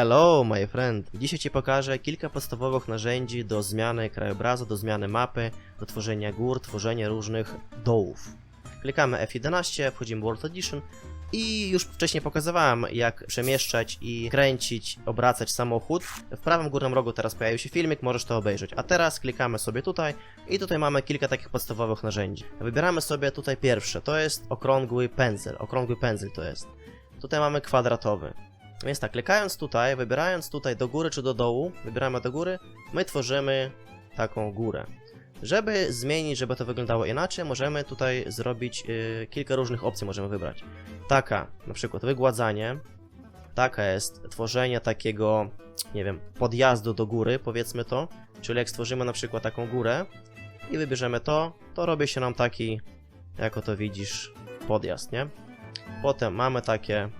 Hello, my friend! Dzisiaj Ci pokażę kilka podstawowych narzędzi do zmiany krajobrazu, do zmiany mapy, do tworzenia gór, tworzenia różnych dołów. Klikamy F11, wchodzimy w World Edition i już wcześniej pokazywałem, jak przemieszczać i kręcić, obracać samochód. W prawym górnym rogu teraz pojawił się filmik, możesz to obejrzeć. A teraz klikamy sobie tutaj i tutaj mamy kilka takich podstawowych narzędzi. Wybieramy sobie tutaj pierwsze, to jest okrągły pędzel. Okrągły pędzel to jest. Tutaj mamy kwadratowy. Więc tak, klikając tutaj, wybierając tutaj do góry czy do dołu, wybieramy do góry, my tworzymy taką górę. Żeby zmienić, żeby to wyglądało inaczej, możemy tutaj zrobić y, kilka różnych opcji, możemy wybrać. Taka, na przykład wygładzanie, taka jest tworzenie takiego, nie wiem, podjazdu do góry, powiedzmy to, czyli jak stworzymy na przykład taką górę i wybierzemy to, to robi się nam taki, jako to widzisz, podjazd, nie? Potem mamy takie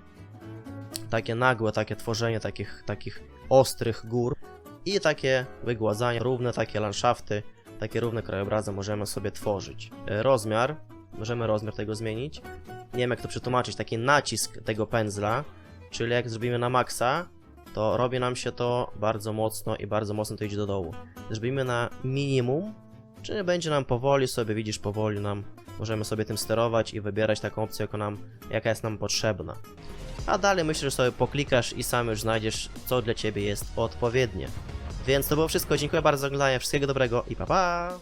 takie nagłe, takie tworzenie takich, takich ostrych gór i takie wygładzanie, równe takie landszafty, takie równe krajobrazy możemy sobie tworzyć. E, Rozmiar, możemy rozmiar tego zmienić. Nie wiem jak to przetłumaczyć, taki nacisk tego pędzla, czyli jak zrobimy na maksa, to robi nam się to bardzo mocno i bardzo mocno to idzie do dołu. Zrobimy na minimum, czyli będzie nam powoli sobie, widzisz, powoli nam możemy sobie tym sterować i wybierać taką opcję, jaka, nam, jaka jest nam potrzebna. A dalej myślę, że sobie poklikasz i sam już znajdziesz, co dla Ciebie jest odpowiednie. Więc to było wszystko. Dziękuję bardzo za oglądanie. Wszystkiego dobrego i pa pa!